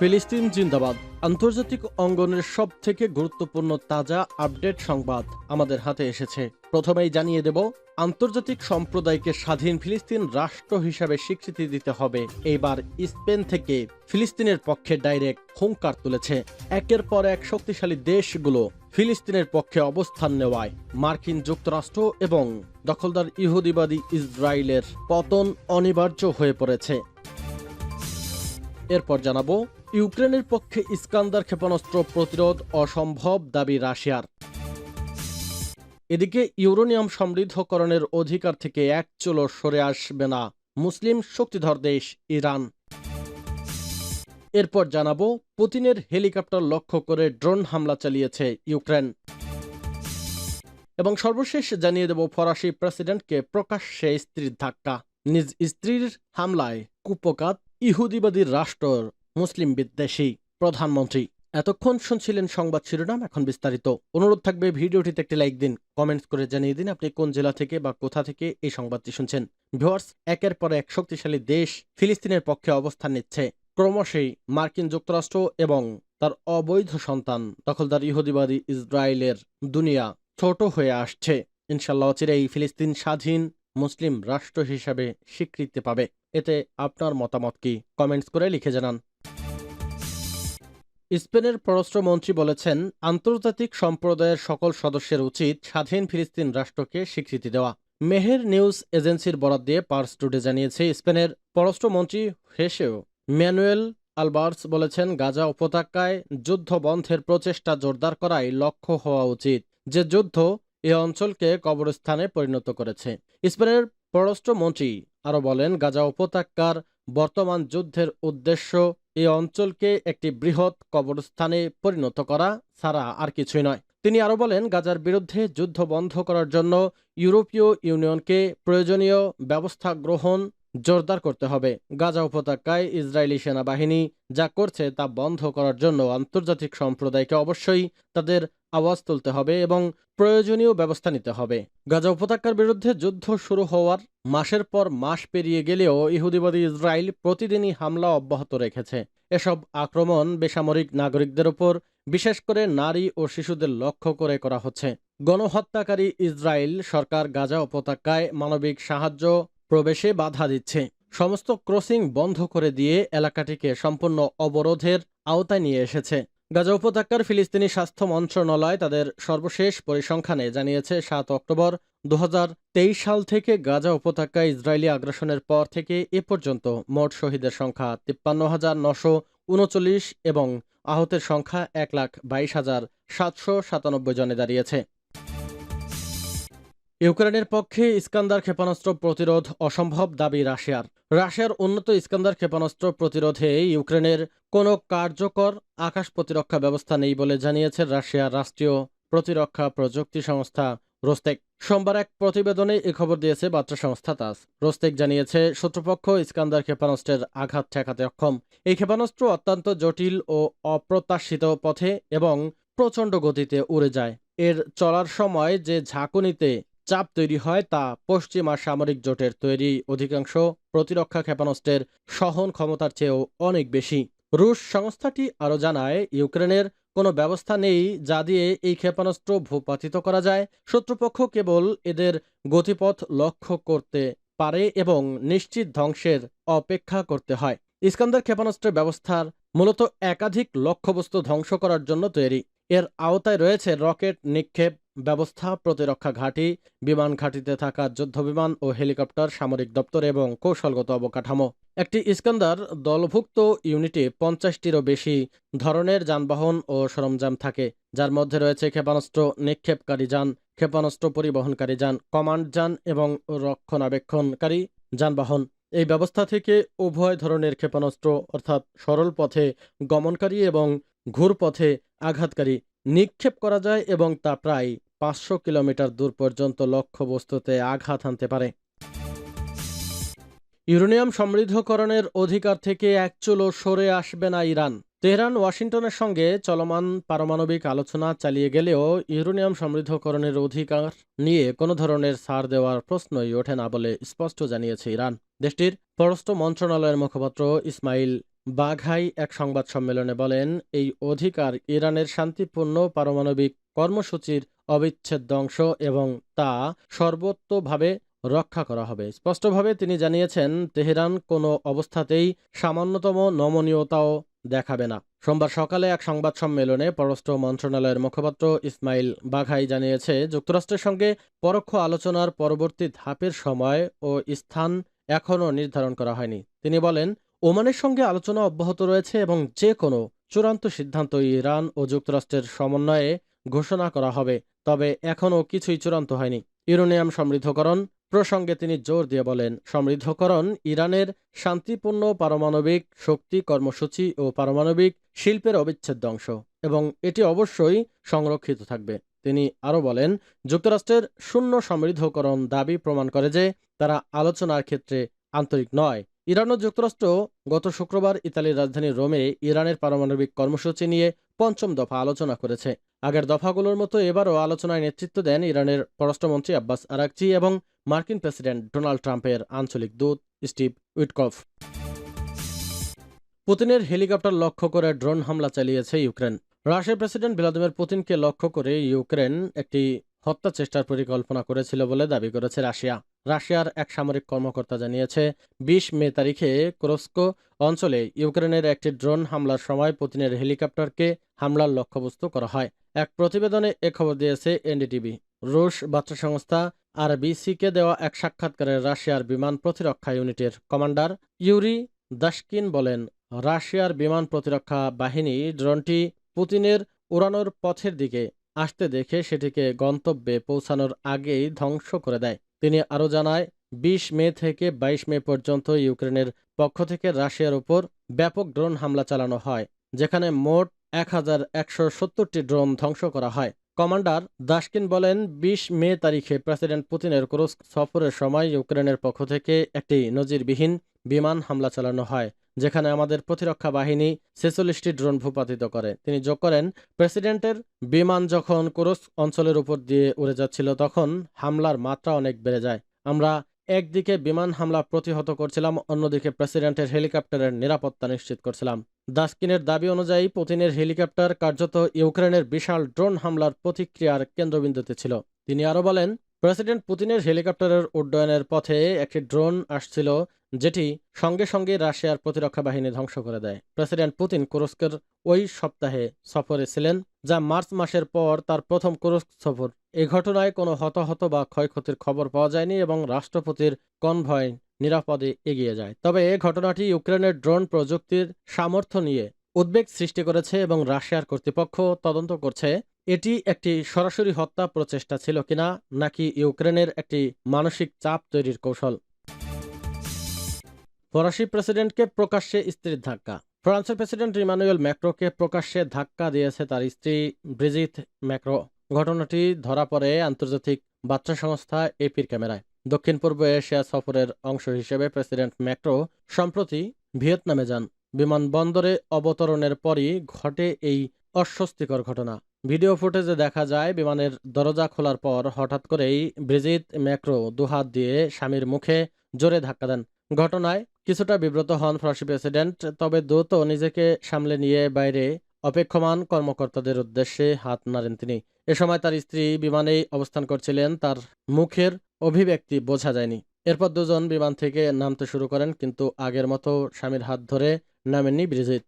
ফিলিস্তিন জিন্দাবাদ। আন্তর্জাতিক অঙ্গনের সব থেকে গুরুত্বপূর্ণ তাজা আপডেট সংবাদ আমাদের হাতে এসেছে। প্রথমেই জানিয়ে দেব, আন্তর্জাতিক সম্প্রদায়কে স্বাধীন ফিলিস্তিন রাষ্ট্র হিসাবে স্বীকৃতি দিতে হবে। এইবার স্পেন থেকে ফিলিস্তিনের পক্ষে ডাইরেক্ট হুঙ্কার তুলেছে। একের পর এক শক্তিশালী দেশগুলো ফিলিস্তিনের পক্ষে অবস্থান নেওয়ায়। মার্কিন যুক্তরাষ্ট্র এবং দখলদার ইহুদিবাদী ইসরায়েলের পতন অনিবার্য হয়ে পড়েছে। এরপর জানাব ইউক্রেনের পক্ষে ইস্কান্দার ক্ষেপণাস্ত্র প্রতিরোধ অসম্ভব দাবি রাশিয়ার। এদিকে ইউরোনিয়াম সমৃদ্ধকরণের অধিকার থেকে এক চুলো সরে আসবে না মুসলিম শক্তিধর দেশ ইরান। এরপর জানাব, পুতিনের হেলিকপ্টার লক্ষ্য করে ড্রোন হামলা চালিয়েছে ইউক্রেন। এবং সর্বশেষ জানিয়ে দেব, ফরাসি প্রেসিডেন্টকে প্রকাশ্যে স্ত্রীর ধাক্কা। নিজ স্ত্রীর হামলায় কুপকাত ইহুদিবাদী রাষ্ট্রর মুসলিম বিদ্বেষী প্রধানমন্ত্রী। এতক্ষণ শুনছিলেন সংবাদ শিরোনাম, এখন বিস্তারিত। অনুরোধ থাকবে ভিডিওটিতে একটি লাইক দিন, কমেন্টস করে জানিয়ে দিন আপনি কোন জেলা থেকে বা কোথা থেকে এই সংবাদটি শুনছেন। ভিওয়ার্স একের পর এক শক্তিশালী দেশ ফিলিস্তিনের পক্ষে অবস্থান নিচ্ছে। ক্রমশই মার্কিন যুক্তরাষ্ট্র এবং তার অবৈধ সন্তান দখলদার ইহুদিবাদী ইসরায়েলের দুনিয়া ছোট হয়ে আসছে। ইনশাল্লাহ অচিরেই ফিলিস্তিন স্বাধীন মুসলিম রাষ্ট্র হিসাবে স্বীকৃতি পাবে। এতে আপনার মতামত কি? কমেন্টস করে লিখে জানান। স্পেনের পররাষ্ট্রমন্ত্রী বলেছেন, আন্তর্জাতিক সম্প্রদায়ের সকল সদস্যের উচিত স্বাধীন ফিলিস্তিন রাষ্ট্রকে স্বীকৃতি দেওয়া। মেহের নিউজ এজেন্সির বরাদ দিয়ে পার্স টুডে জানিয়েছে, স্পেনের পররাষ্ট্রমন্ত্রী হেসেও ম্যানুয়েল আলবার্টস বলেছেন, গাজা উপত্যকায় যুদ্ধ বন্ধের প্রচেষ্টা জোরদার করাই লক্ষ্য হওয়া উচিত, যে যুদ্ধ এ অঞ্চলকে কবরস্থানে পরিণত করেছে। স্পেনের পররাষ্ট্রমন্ত্রী আরও বলেন, গাজা উপত্যকার বর্তমান যুদ্ধের উদ্দেশ্য এই অঞ্চলকে একটি বৃহৎ কবরস্থানে পরিণত করা ছাড়া আর কিছুই নয়। তিনি আরও বলেন, গাজার বিরুদ্ধে যুদ্ধ বন্ধ করার জন্য ইউরোপীয় ইউনিয়নকে প্রয়োজনীয় ব্যবস্থা গ্রহণ জোরদার করতে হবে। গাজা উপত্যকায় ইসরায়েলি সেনাবাহিনী যা করছে তা বন্ধ করার জন্য আন্তর্জাতিক সম্প্রদায়কে অবশ্যই তাদের আওয়াজ তুলতে হবে এবং প্রয়োজনীয় ব্যবস্থা নিতে হবে। গাজা উপত্যকার বিরুদ্ধে যুদ্ধ শুরু হওয়ার মাসের পর মাস পেরিয়ে গেলেও ইহুদিবাদী ইসরায়েল প্রতিদিনই হামলা অব্যাহত রেখেছে। এসব আক্রমণ বেসামরিক নাগরিকদের উপর, বিশেষ করে নারী ও শিশুদের লক্ষ্য করে করা হচ্ছে। গণহত্যাকারী ইসরায়েল সরকার গাজা উপত্যকায় মানবিক সাহায্য প্রবেশে বাধা দিচ্ছে। সমস্ত ক্রসিং বন্ধ করে দিয়ে এলাকাটিকে সম্পূর্ণ অবরোধের আওতায় নিয়ে এসেছে। গাজা উপত্যকার ফিলিস্তিনি স্বাস্থ্য মন্ত্রণালয় তাদের সর্বশেষ পরিসংখ্যানে জানিয়েছে, সাত অক্টোবর দু হাজার তেইশ সাল থেকে গাজা উপত্যকায় ইসরায়েলি আগ্রাসনের পর থেকে এ পর্যন্ত মোট শহীদের সংখ্যা তিপ্পান্ন হাজার নশো উনচল্লিশ এবং আহতের সংখ্যা এক লাখ বাইশ হাজার সাতশো সাতানব্বই জনে দাঁড়িয়েছে। ইউক্রেনের পক্ষে ইস্কান্দার ক্ষেপণাস্ত্র প্রতিরোধ অসম্ভব দাবি রাশিয়ার। রাশিয়ার উন্নত ইস্কান্দার ক্ষেপণাস্ত্র প্রতিরোধে ইউক্রেনের কোনো কার্যকর আকাশ প্রতিরক্ষা ব্যবস্থা নেই বলে জানিয়েছে রাশিয়ার রাষ্ট্রীয় প্রতিরক্ষা প্রযুক্তি সংস্থা রোস্তেক। সোমবার এক প্রতিবেদনে এ খবর দিয়েছে বার্তা সংস্থা তাস। রোস্তেক জানিয়েছে, শত্রুপক্ষ ইস্কান্দার ক্ষেপণাস্ত্রের আঘাত ঠেকাতে অক্ষম। এই ক্ষেপণাস্ত্র অত্যন্ত জটিল ও অপ্রত্যাশিত পথে এবং প্রচণ্ড গতিতে উড়ে যায়। এর চলার সময় যে ঝাঁকুনিতে চাপ তৈরি হয় তা পশ্চিমা সামরিক জোটের তৈরি। অধিকাংশ প্রতিরক্ষা ক্ষেপণাস্ত্রের সহন ক্ষমতার চেয়েও অনেক বেশি। রুশ সংস্থাটি আরও জানায়, ইউক্রেনের কোনো ব্যবস্থা নেই যা দিয়ে এই ক্ষেপণাস্ত্র ভূপাতিত করা যায়। শত্রুপক্ষ কেবল এদের গতিপথ লক্ষ্য করতে পারে এবং নিশ্চিত ধ্বংসের অপেক্ষা করতে হয়। ইস্কান্দার ক্ষেপণাস্ত্রের ব্যবস্থার মূলত একাধিক লক্ষ্যবস্তু ধ্বংস করার জন্য তৈরি। এর আওতায় রয়েছে রকেট নিক্ষেপ ব্যবস্থা, প্রতিরক্ষা ঘাঁটি, বিমান ঘাঁটিতে থাকা যুদ্ধবিমান ও হেলিকপ্টার, সামরিক দপ্তর এবং কৌশলগত অবকাঠামো। একটি ইস্কান্দার দলভুক্ত ইউনিটে পঞ্চাশটিরও বেশি ধরনের যানবাহন ও সরঞ্জাম থাকে, যার মধ্যে রয়েছে ক্ষেপণাস্ত্র, নিক্ষেপকারী যান, ক্ষেপণাস্ত্র পরিবহনকারী যান, কমান্ড যান এবং রক্ষণাবেক্ষণকারী যানবাহন। এই ব্যবস্থা থেকে উভয় ধরনের ক্ষেপণাস্ত্র অর্থাৎ সরল পথে গমনকারী এবং ঘুরপথে আঘাতকারী নিক্ষেপ করা যায় এবং তা প্রায় পাঁচশো কিলোমিটার দূর পর্যন্ত লক্ষ্যবস্তুতে আঘাত হানতে পারে। ইউরেনিয়াম সমৃদ্ধকরণের অধিকার থেকে এক চুলো সরে আসবে না ইরান। তেহরান, ওয়াশিংটনের সঙ্গে চলমান পারমাণবিক আলোচনা চালিয়ে গেলেও ইউরেনিয়াম সমৃদ্ধকরণের অধিকার নিয়ে কোনো ধরনের ছাড় দেওয়ার প্রশ্নই ওঠে না বলে স্পষ্ট জানিয়েছে ইরান। দেশটির পররাষ্ট্র মন্ত্রণালয়ের মুখপাত্র ইসমাইল বাঘাই এক সংবাদ সম্মেলনে বলেন, এই অধিকার ইরানের শান্তিপূর্ণ পারমাণবিক কর্মসূচির অবিচ্ছেদ্য অংশ এবং তা সর্বোত্তভাবে রক্ষা করা হবে। স্পষ্টভাবে তিনি জানিয়েছেন, তেহরান কোনো অবস্থাতেই সামান্যতম নমনীয়তাও দেখাবে না। সোমবার সকালে এক সংবাদ সম্মেলনে পররাষ্ট্র মন্ত্রণালয়ের মুখপাত্র ইসমাইল বাঘাই জানিয়েছে, যুক্তরাষ্ট্রের সঙ্গে পরোক্ষ আলোচনার পরবর্তী ধাপের সময় ও স্থান এখনও নির্ধারণ করা হয়নি। তিনি বলেন ওমানের সঙ্গে আলোচনা অব্যাহত রয়েছে এবং যে কোনো চূড়ান্ত সিদ্ধান্ত ইরান ও যুক্তরাষ্ট্রের সমন্বয়ে ঘোষণা করা হবে, তবে এখনও কিছুই চূড়ান্ত হয়নি। ইউরেনিয়াম সমৃদ্ধকরণ প্রসঙ্গে তিনি জোর দিয়ে বলেন, সমৃদ্ধকরণ ইরানের শান্তিপূর্ণ পারমাণবিক শক্তি কর্মসূচি ও পারমাণবিক শিল্পের অবিচ্ছেদ্য অংশ, এবং এটি অবশ্যই সংরক্ষিত থাকবে। তিনি আরও বলেন, যুক্তরাষ্ট্রের শূন্য সমৃদ্ধকরণ দাবি প্রমাণ করে যে তারা আলোচনার ক্ষেত্রে আন্তরিক নয়। ইরান ও যুক্তরাষ্ট্র গত শুক্রবার ইতালির রাজধানী রোমে ইরানের পারমাণবিক কর্মসূচি নিয়ে পঞ্চম দফা আলোচনা করেছে। আগের দফাগুলোর মতো এবারও আলোচনায় নেতৃত্ব দেন ইরানের পররাষ্ট্রমন্ত্রী আব্বাস আরাকচি এবং মার্কিন প্রেসিডেন্ট ডোনাল্ড ট্রাম্পের আঞ্চলিক দূত স্টিভ উইটকফ। পুতিনের হেলিকপ্টার লক্ষ্য করে ড্রোন হামলা চালিয়েছে ইউক্রেন। রাশিয়ার প্রেসিডেন্ট ভ্লাদিমির পুতিনকে লক্ষ্য করে ইউক্রেন একটি হত্যা চেষ্টার পরিকল্পনা করেছিল বলে দাবি করেছে রাশিয়া। রাশিয়ার এক সামরিক কর্মকর্তা জানিয়েছে, বিশ মে তারিখে ক্রোস্কো অঞ্চলে ইউক্রেনের একটি ড্রোন হামলার সময় পুতিনের হেলিকপ্টারকে হামলার লক্ষ্যবস্তু করা হয়। এক প্রতিবেদনে এ খবর দিয়েছে এনডিটিভি। রুশ বার্তা সংস্থা আর বিসিকে দেওয়া এক সাক্ষাৎকারে রাশিয়ার বিমান প্রতিরক্ষা ইউনিটের কমান্ডার ইউরি দাশকিন বলেন, রাশিয়ার বিমান প্রতিরক্ষা বাহিনী ড্রোনটি পুতিনের উড়ানোর পথের দিকে আসতে দেখে সেটিকে গন্তব্যে পৌঁছানোর আগেই ধ্বংস করে দেয়। তিনি আরও জানায়, বিশ মে থেকে ২২ মে পর্যন্ত ইউক্রেনের পক্ষ থেকে রাশিয়ার উপর ব্যাপক ড্রোন হামলা চালানো হয়, যেখানে মোট এক হাজার একশো সত্তরটি ড্রোন ধ্বংস করা হয়। কমান্ডার দাসকিন বলেন, বিশ মে তারিখে প্রেসিডেন্ট পুতিনের কুরস্ক সফরের সময় ইউক্রেনের পক্ষ থেকে একটি নজিরবিহীন বিমান হামলা চালানো হয়। যেখানে আমাদের প্রতিরক্ষা বাহিনী ছেচল্লিশটি ড্রোন ভূপাতিত করে। তিনি যোগ করেন, প্রেসিডেন্টের বিমান যখন কুরস্ক অঞ্চলের উপর দিয়ে উড়ে যাচ্ছিল, তখন হামলার মাত্রা অনেক বেড়ে যায়। আমরা একদিকে বিমান হামলা প্রতিহত করছিলাম, অন্যদিকে প্রেসিডেন্টের হেলিকপ্টারের নিরাপত্তা নিশ্চিত করছিলাম। দাসকিনের দাবি অনুযায়ী, পুতিনের হেলিকপ্টার কার্যত ইউক্রেনের বিশাল ড্রোন হামলার প্রতিক্রিয়ার কেন্দ্রবিন্দুতে ছিল। তিনি আরও বলেন, প্রেসিডেন্ট পুতিনের হেলিকপ্টারের উড্ডয়নের পথে একটি ড্রোন আসছিল যেটি সঙ্গে সঙ্গে রাশিয়ার প্রতিরক্ষা বাহিনী ধ্বংস করে দেয়। প্রেসিডেন্ট পুতিন কুরস্কের ওই সপ্তাহে সফরে ছিলেন, যা মার্চ মাসের পর তার প্রথম কুরস্ক সফর। এ ঘটনায় কোনো হতাহত বা ক্ষয়ক্ষতির খবর পাওয়া যায়নি এবং রাষ্ট্রপতির কনভয় নিরাপদে এগিয়ে যায়। তবে এ ঘটনাটি ইউক্রেনের ড্রোন প্রযুক্তির সামর্থ্য নিয়ে উদ্বেগ সৃষ্টি করেছে এবং রাশিয়ার কর্তৃপক্ষ তদন্ত করছে, এটি একটি সরাসরি হত্যা প্রচেষ্টা ছিল কিনা নাকি ইউক্রেনের একটি মানসিক চাপ তৈরির কৌশল। ফরাসি প্রেসিডেন্টকে প্রকাশ্যে স্ত্রীর ধাক্কা। ফ্রান্সের প্রেসিডেন্ট ইমানুয়েল ম্যাক্রোকে প্রকাশ্যে ধাক্কা দিয়েছে তার স্ত্রী ব্রিজিথ ম্যাক্রো। ঘটনাটি ধরা পড়ে আন্তর্জাতিক বার্তা সংস্থা এপির ক্যামেরায়। দক্ষিণ পূর্ব এশিয়া সফরের অংশ হিসেবে প্রেসিডেন্ট ম্যাক্রো সম্প্রতি ভিয়েতনামে যান। বিমানবন্দরে অবতরণের পরই ঘটে এই অস্বস্তিকর ঘটনা। ভিডিও ফুটেজে দেখা যায়, বিমানের দরজা খোলার পর হঠাৎ করেই ব্রিজিত ম্যাক্রো দুহাত দিয়ে স্বামীর মুখে জোরে ধাক্কা দেন। ঘটনায় কিছুটা বিব্রত হন ফরাসি প্রেসিডেন্ট, তবে দ্রুত নিজেকে সামলে নিয়ে বাইরে অপেক্ষমান কর্মকর্তাদের উদ্দেশ্যে হাত নাড়েন তিনি। এ সময় তার স্ত্রী বিমানেই অবস্থান করছিলেন, তার মুখের অভিব্যক্তি বোঝা যায়নি। এরপর দুজন বিমান থেকে নামতে শুরু করেন, কিন্তু আগের মতো স্বামীর হাত ধরে নামেননি ব্রিজিত।